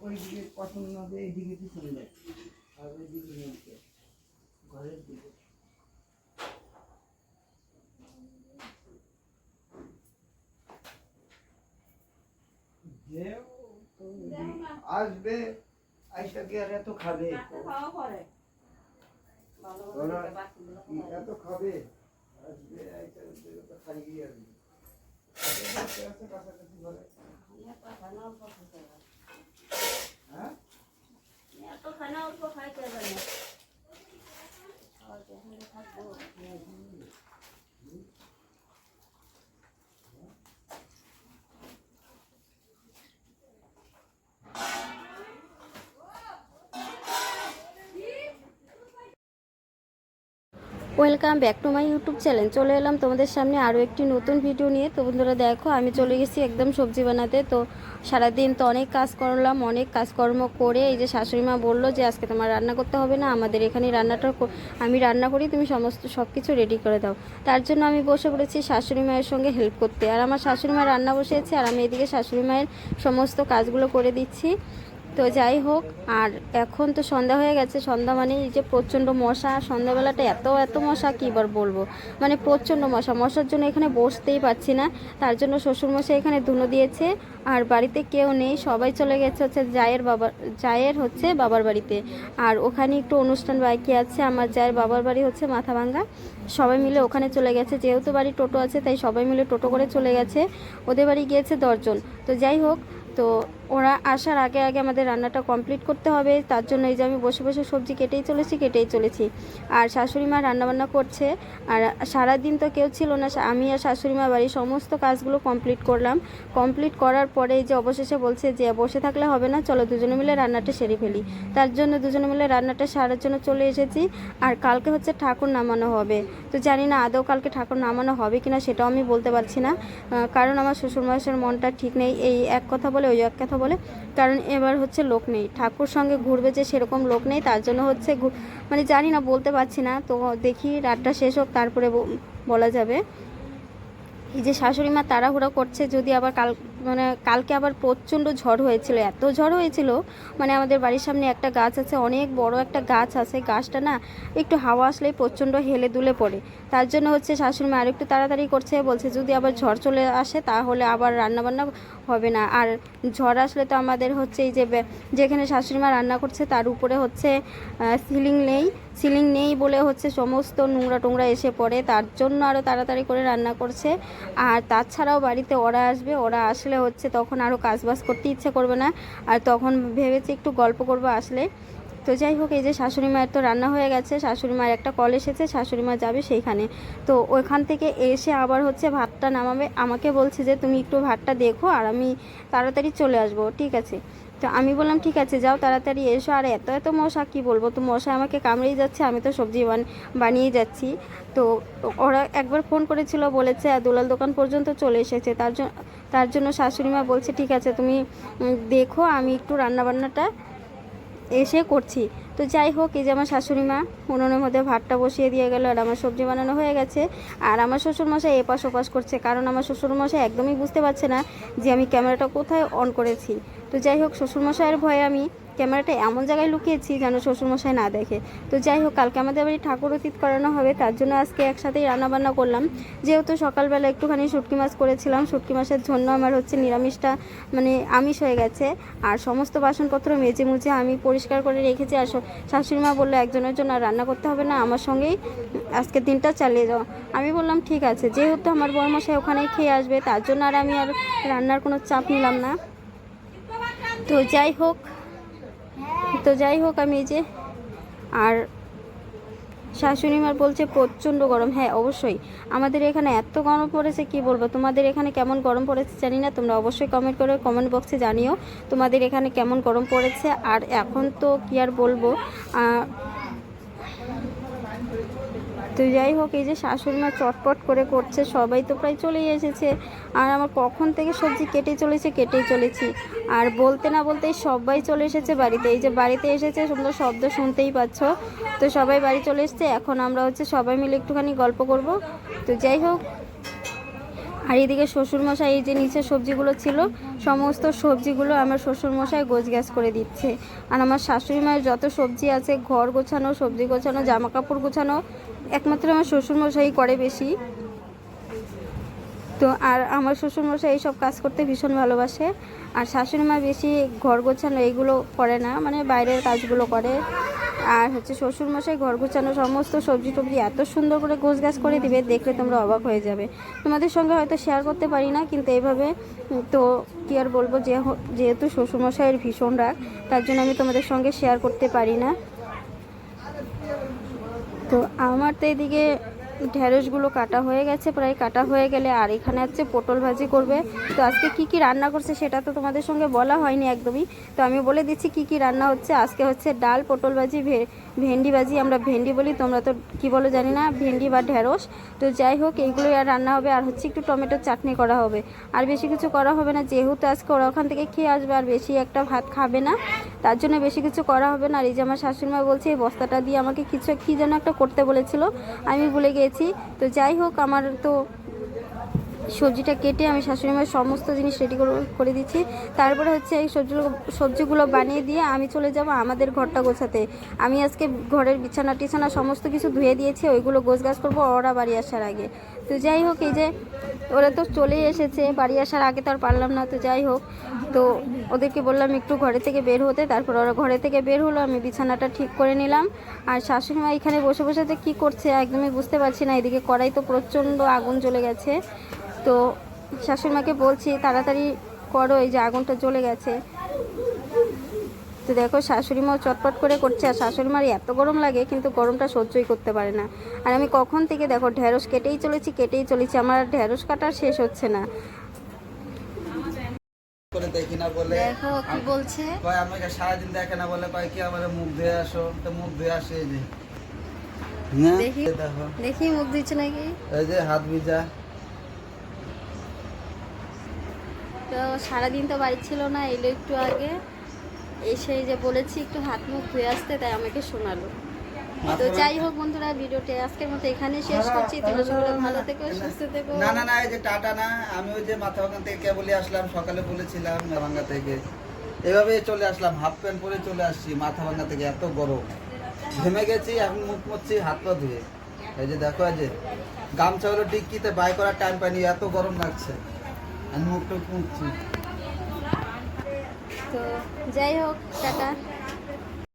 ওই দিকে পছন্দ না হলে এই দিকে পিছনে যায় আর ওই দিকে। নিয়ে ঘরের দিকে আসবে আইসা কি আর এত খাবে? এত খাবে আসবে আইসা খাইয়ে আসবে। আছে কাছাকাছি ঘরে হ্যাঁ welcome back to my YouTube channel. চলে এলাম তোমাদের সামনে আরও একটি নতুন ভিডিও নিয়ে। তো বন্ধুরা দেখো, আমি চলে গেছি একদম সবজি বানাতে। তো সারাদিন তো অনেক কাজ করলাম, অনেক কাজকর্ম করে এই যে শাশুড়ি মা বলল যে আজকে তোমার রান্না করতে হবে না, আমাদের এখানে রান্নাটা আমি রান্না করি, তুমি সমস্ত সব কিছু রেডি করে দাও। তার জন্য আমি বসে পড়েছি শাশুড়ি মায়ের সঙ্গে হেল্প করতে। আর আমার শাশুড়ি মা রান্না বসেছে আর আমি এদিকে শাশুড়ি মায়ের সমস্ত কাজগুলো করে দিচ্ছি। তো যাই হোক, আর এখন তো সন্ধ্যা হয়ে গেছে। সন্ধ্যা মানে এই যে প্রচণ্ড মশা, সন্ধ্যাবেলাটা এত এত মশা, কী বার বলব? মানে প্রচণ্ড মশা। মশার জন্য এখানে বসতেই পারছি না। তার জন্য শ্বশুরমশাই এখানে ধুনো দিয়েছে। আর বাড়িতে কেউ নেই। সবাই চলে গেছে হচ্ছে জায়ের বাবা, জায়ের হচ্ছে বাবার বাড়িতে। আর ওখানে একটু অনুষ্ঠান বাকি আছে। আমার জায়ের বাবার বাড়ি হচ্ছে মাথাভাঙ্গা। সবাই মিলে ওখানে চলে গেছে। যেহেতু বাড়ি টোটো আছে, তাই সবাই মিলে টোটো করে চলে গেছে। ওদের বাড়ি গিয়েছে দশজন। তো যাই হোক, তো ওরা আসার আগে আগে আমাদের রান্নাটা কমপ্লিট করতে হবে। তার জন্য এই যে আমি বসে বসে সবজি কেটেই চলেছি কেটেই চলেছি। আর শাশুড়ি মা রান্নাবান্না করছে। আর সারাদিন তো কেউ ছিল না আমি আর শাশুড়ি মা বাড়ির সমস্ত কাজগুলো কমপ্লিট করলাম। কমপ্লিট করার পরে এই যে অবশেষে বলছে যে, বসে থাকলে হবে না, চলো দুজনে মিলে রান্নাটা সেরে ফেলি। তার জন্য দুজনে মিলে রান্নাটা সারার জন্য চলে এসেছি। আর কালকে হচ্ছে ঠাকুর নামানো হবে। তো জানি না আদৌ কালকে ঠাকুর নামানো হবে কিনা সেটাও আমি বলতে পারছি না। কারণ আমার শ্বশুর শ্বশুরমশাইয়ের মনটা ঠিক নেই। এই এক কথা বলে ওই এক কথা বলে। কারণ এবার হচ্ছে লোক নেই। ঠাকুর সঙ্গে ঘুরবে যে সেরকম লোক নেই, তার জন্য হচ্ছে মানে জানি না, বলতে পারছি না। তো দেখি রাতটা শেষ হোক, তারপরে বলা যাবে। এই যে শাশুড়ি মা তাড়াহুড়া করছে, যদি আবার কাল মানে কালকে আবার প্রচণ্ড ঝড় হয়েছিল, এত ঝড় হয়েছিল মানে আমাদের বাড়ির সামনে একটা গাছ আছে, অনেক বড় একটা গাছ আছে, গাছটা না একটু হাওয়া আসলেই প্রচণ্ড হেলে দুলে পড়ে। তার জন্য হচ্ছে শাশুড়ি মা আরেকটু তাড়াতাড়ি করছে, বলছে যদি আবার ঝড় চলে আসে তাহলে আবার রান্নাবান্না হবে না। আর ঝড় আসলে তো আমাদের হচ্ছে এই যে যেখানে শাশুড়ি মা রান্না করছে তার উপরে হচ্ছে সিলিং নেই সিলিং নেই বলে হচ্ছে সমস্ত নোংরা টোংরা এসে পড়ে, তার জন্য আরও তাড়াতাড়ি করে রান্না করছে। আর তাছাড়াও বাড়িতে ওরা আসবে, ওরা আসলে হচ্ছে তখন আরও কাজবাজ করতে ইচ্ছে করবে না। আর তখন ভেবেছি একটু গল্প করব আসলে। তো যাই হোক, এই যে শাশুড়ি মায়ের তো রান্না হয়ে গেছে, শাশুড়ি মায়ের একটা কল এসেছে, শাশুড়ি মা যাবে সেইখানে। তো ওইখান থেকে এসে আবার হচ্ছে ভাতটা নামাবে। আমাকে বলছে যে, তুমি একটু ভাতটা দেখো আর আমি তাড়াতাড়ি চলে আসব। ঠিক আছে। তো আমি বললাম, ঠিক আছে, যাও তাড়াতাড়ি এসো। আর এত এত মশা, কী বলব? তো মশা আমাকে কামড়েই যাচ্ছে, আমি তো সবজি বান, বানিয়ে যাচ্ছি। তো ওরা একবার ফোন করেছিল, বলেছে দুলাল দোকান পর্যন্ত চলে এসেছে। তার জন্য তার জন্য শাশুড়ি মা বলছে, ঠিক আছে, তুমি দেখো, আমি একটু রান্নাবান্নাটা এসে করছি। তো যাই হোক, এই যে আমার শাশুড়ি মা উনুনের মধ্যে ভাতটা বসিয়ে দিয়ে গেল, আর আমার সবজি বানানো হয়ে গেছে। আর আমার শ্বশুরমশাই এপাশ ওপাশ করছে, কারণ আমার শ্বশুরমশাই একদমই বুঝতে পারছে না যে আমি ক্যামেরাটা কোথায় অন করেছি। তো যাই হোক, শ্বশুরমশাইয়ের ভয়ে আমি ক্যামেরাটা এমন জায়গায় লুকিয়েছি যেন শ্বশুরমশাই না দেখে। তো যাই হোক, কালকে আমাদের বাড়ি ঠাকুর অতীত করানো হবে, তার জন্য আজকে একসাথেই রান্নাবান্না করলাম। যেহেতু সকালবেলা একটুখানি শুটকি মাছ করেছিলাম, শুটকি মাছের জন্য আমার হচ্ছে নিরামিষটা মানে আমিষ হয়ে গেছে। আর সমস্ত বাসনপত্র মেজে মুজে আমি পরিষ্কার করে রেখেছি। আর শ- শাশুড়ি মা বলল, একজনের জন্য আর রান্না করতে হবে না, আমার সঙ্গেই আজকের দিনটা চালিয়ে যাও। আমি বললাম, ঠিক আছে। যেহেতু আমার বড়মশাই ওখানেই খেয়ে আসবে, তার জন্য আর আমি আর রান্নার কোনো চাপ নিলাম না। তো যাই হোক, তো যাই হোক আমি যে, আর শাশুড়ি মার বলছে প্রচণ্ড গরম। হ্যাঁ অবশ্যই। আমাদের এখানে এত গরম পড়েছে, কি বলব? তোমাদের এখানে কেমন গরম পড়েছে জানি না, তোমরা অবশ্যই কমেন্ট করে কমেন্ট বক্সে জানিও তোমাদের এখানে কেমন গরম পড়েছে। আর এখন তো কি আর বলব তো যাই হোক, এই যে শাশুড়ি মা চটপট করে করছে, সবাই তো প্রায় চলেই এসেছে। আর আমার কখন থেকে সবজি কেটে চলেছে, কেটেই চলেছি। আর বলতে না বলতেই সবাই চলে এসেছে বাড়িতে। এই যে বাড়িতে এসেছে সুন্দর শব্দ শুনতেই পাচ্ছ। তো সবাই বাড়ি চলে এসেছে, এখন আমরা হচ্ছে সবাই মিলে একটুখানি গল্প করব। তো যাই হোক, আর এদিকে শ্বশুরমশাই এই যে নিচে সবজিগুলো ছিল, সমস্ত সবজিগুলো আমার শ্বশুরমশাই গোছ গ্যাস করে দিচ্ছে। আর আমার শাশুড়ি মায়ের যত সবজি আছে, ঘর গোছানো, সবজি গোছানো জামা কাপড় গোছানো একমাত্র আমার শ্বশুরমশাই করে বেশি। তো আর আমার শ্বশুরমশাই এইসব কাজ করতে ভীষণ ভালোবাসে। আর শাশুড়ি মা বেশি ঘর গোছানো এইগুলো করে না মানে বাইরের কাজগুলো করে। আর হচ্ছে শ্বশুরমশাই ঘর গোছানো সমস্ত সবজি টবজি এত সুন্দর করে গোছ গাছ করে দিবে, দেখলে তোমরা অবাক হয়ে যাবে। তোমাদের সঙ্গে হয়তো শেয়ার করতে পারি না, কিন্তু এইভাবে তো কী আর বলব, যে যেহেতু শ্বশুরমশাইয়ের ভীষণ রাগ, তার জন্য আমি তোমাদের সঙ্গে শেয়ার করতে পারি না। তো আমার তো এদিকে ঢেঁড়সগুলো কাটা হয়ে গেছে, প্রায় কাটা হয়ে গেলে আর এখানে হচ্ছে পটল ভাজি করবে। তো আজকে কি কি রান্না করছে সেটা তো তোমাদের সঙ্গে বলা হয়নি একদমই। তো আমি বলে দিচ্ছি কি কি রান্না হচ্ছে। আজকে হচ্ছে ডাল, পটল ভাজি ভেন্ডি ভাজি, আমরা ভেন্ডি বলি, তোমরা তো কি বলো জানি না, ভেন্ডি বা ঢেঁড়স তো যাই হোক, এইগুলোই আর রান্না হবে। আর হচ্ছে একটু টমেটোর চাটনি করা হবে। আর বেশি কিছু করা হবে না, যেহেতু আজকে ওরা ওখান থেকে খেয়ে আসবে আর বেশি একটা ভাত খাবে না, তার জন্য বেশি কিছু করা হবে না। আর এই যে আমার শাশুড়ি মা বলছে, এই বস্তাটা দিয়ে আমাকে কিছু কী যেন একটা করতে বলেছিল, আমি ভুলে গিয়েছি তো যাই হোক আমার তো সবজিটা কেটে আমি শাশুড়ি মায়ের সমস্ত জিনিস রেডি করে দিচ্ছি। তারপরে হচ্ছে এই সবজিগুলো সবজিগুলো বানিয়ে দিয়ে আমি চলে যাব আমাদের ঘরটা গোছাতে। আমি আজকে ঘরের বিছানা টিছানা সমস্ত কিছু ধুয়ে দিয়েছি, ওইগুলো গোছ গাছ করব, ওরা বাড়ি আসার আগে। তো যাই হোক, এই যে ওরা তো চলেই এসেছে, বাড়ি আসার আগে তো আর পারলাম না, তো যাই হোক। তো ওদেরকে বললাম একটু ঘরে থেকে বের হতে, তারপর ওরা ঘরে থেকে বের হলো, আমি বিছানাটা ঠিক করে নিলাম। আর শাশুড়ি মা এখানে বসে বসে তো কী করছে, একদমই বুঝতে পারছি না, এদিকে কড়াই তো প্রচণ্ড আগুন জ্বলে গেছে। তো শাশুড়িমাকে বলছি তাড়াতাড়ি করো এই যে আগুনটা জ্বলে গেছে। তো দেখো শাশুড়ি মাও চটপট করে করছে আর শাশুড়ি মার এত গরম লাগে কিন্তু গরমটা সহ্যই করতে পারে না। আর আমি কখন থেকে দেখো ঢেঁড়স কেটেই চলেছি কেটেই চলেছি আমার ঢেঁড়স কাটা শেষ হচ্ছে না। দেখি দেখো কি বলছে? কয় আমাকে সারাদিন দেখে না বলে কয় কি আমার মুখ ধুয়ে আসো? তো মুখ ধুয়ে আসে এই যে। দেখি। দেখি। মুখ দিচ্ছে নাকি? এই যে হাত ভিজা। তো সারাদিন তো বাড়ি ছিল না এলো একটু আগে। এসে যে বলেছি একটু হাত মুখ ধুয়ে আসতে তাই আমাকে শোনালো। তো যাই হোক বন্ধুরা ভিডিওটি আজকের মতো এখানে শেষ করছি। তোমরা সকলে ভালো থেকো সুস্থ থেকো। না না না এই যে টাটা না আমি ওই যে মাথা ভাঙা থেকে কেবলই আসলাম সকালে বলেছিলাম ভাঙ্গা থেকে। এভাবে চলে আসলাম হাফ প্যান্ট পরে চলে আসছি মাথা ভাঙা থেকে এত গরম। ঘেমে গেছি এখন মুখ মুছছি হাত পা ধুয়ে। এই যে দেখো এই যে গামছা হলো ডিক্কিতে বাই করার টাইম পাইনি এত গরম লাগছে। আমি মুখটা তো যাই হোক টাটা।